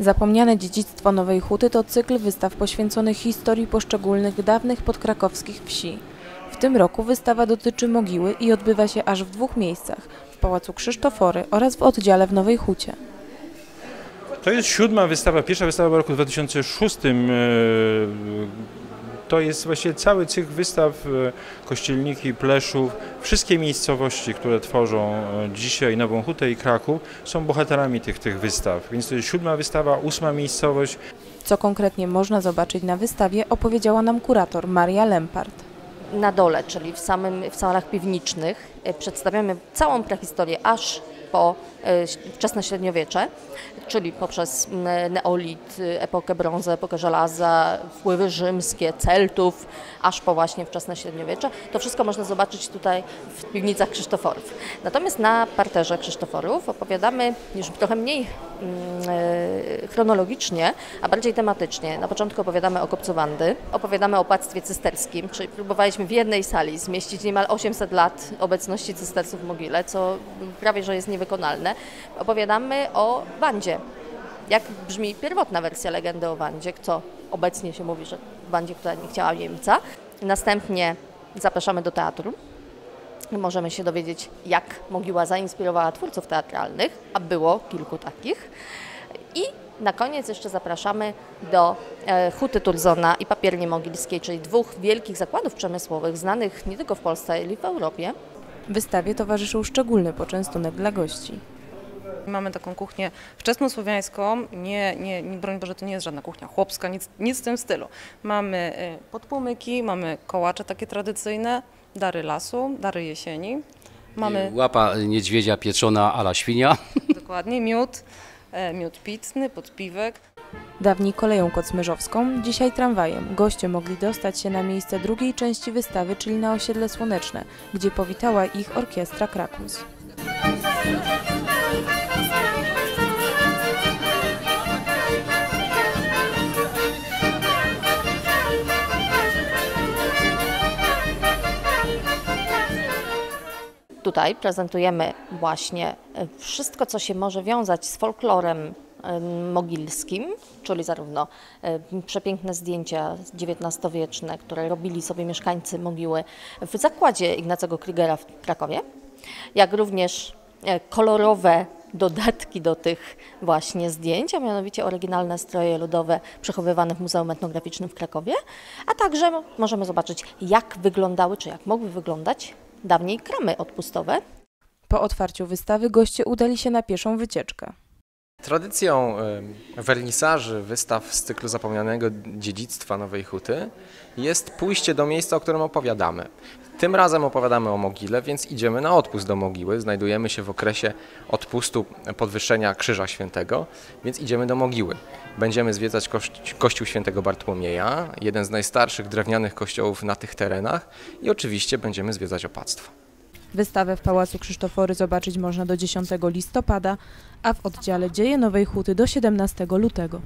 Zapomniane dziedzictwo Nowej Huty to cykl wystaw poświęcony historii poszczególnych dawnych podkrakowskich wsi. W tym roku wystawa dotyczy Mogiły i odbywa się aż w dwóch miejscach w Pałacu Krzysztofory oraz w oddziale w Nowej Hucie. To jest siódma wystawa, pierwsza wystawa w roku 2006. To jest właściwie cały cykl wystaw e, Kościelniki, Pleszów. Wszystkie miejscowości, które tworzą e, dzisiaj Nową Hutę i Kraków są bohaterami tych, tych wystaw. Więc to jest siódma wystawa, ósma miejscowość. Co konkretnie można zobaczyć na wystawie opowiedziała nam kurator Maria Lempart. na dole, czyli w, samym, w salach piwniczych, e, przedstawiamy całą prehistorię aż po e, wczesne średniowiecze, czyli poprzez neolit, e, epokę brązu, epokę żelaza, wpływy rzymskie, Celtów, aż po właśnie wczesne średniowiecze. To wszystko można zobaczyć tutaj w piwnicach Krzysztoforów. Natomiast na parterze Krzysztoforów opowiadamy już trochę mniej mm, e, chronologicznie, a bardziej tematycznie. Na początku opowiadamy o kopcu Wandy, opowiadamy o opłactwie cysterskim, czyli próbowaliśmy w jednej sali zmieścić niemal 800 lat obecności cystersów w mogile, co prawie że jest niewykonalne. Opowiadamy o Wandzie. Jak brzmi pierwotna wersja legendy o Wandzie, co obecnie się mówi, że Wandzie, która nie chciała Niemca. Następnie zapraszamy do teatru. Możemy się dowiedzieć, jak Mogiła zainspirowała twórców teatralnych, a było kilku takich. I na koniec jeszcze zapraszamy do e, Huty Turzona i Papierni Mogilskiej, czyli dwóch wielkich zakładów przemysłowych znanych nie tylko w Polsce, ale i w Europie. Wystawie towarzyszył szczególny poczęstunek dla gości. Mamy taką kuchnię wczesnosłowiańską, nie, nie, nie, broń Boże, to nie jest żadna kuchnia chłopska, nic, nic w tym stylu. Mamy y, podpłomyki, mamy kołacze takie tradycyjne, dary lasu, dary jesieni. Mamy Łapa niedźwiedzia pieczona ala świnia. dokładnie miód, e, miód pitny, podpiwek. Dawniej koleją kocmyrzowską, dzisiaj tramwajem. Goście mogli dostać się na miejsce drugiej części wystawy, czyli na osiedle Słoneczne, gdzie powitała ich orkiestra Krakus. Tutaj prezentujemy właśnie wszystko, co się może wiązać z folklorem mogilskim, czyli zarówno przepiękne zdjęcia XIX-wieczne, które robili sobie mieszkańcy mogiły w zakładzie Ignacego Krygera w Krakowie, jak również e, kolorowe dodatki do tych właśnie zdjęć, a mianowicie oryginalne stroje ludowe przechowywane w Muzeum Etnograficznym w Krakowie, a także możemy zobaczyć, jak wyglądały, czy jak mogły wyglądać dawniej kramy odpustowe, Po otwarciu wystawy goście udali się na pieszą wycieczkę. Tradycją wernisaży wystaw z cyklu zapomnianego dziedzictwa Nowej Huty jest pójście do miejsca, o którym opowiadamy. Tym razem opowiadamy o mogile, więc idziemy na odpust do mogiły. Znajdujemy się w okresie odpustu podwyższenia Krzyża Świętego, więc idziemy do mogiły. Będziemy zwiedzać kości- kościół świętego Bartłomieja, jeden z najstarszych drewnianych kościołów na tych terenach i oczywiście będziemy zwiedzać opactwo. Wystawę w Pałacu Krzysztofory zobaczyć można do 10 listopada, a w oddziale Dzieje Nowej Huty do 17 lutego.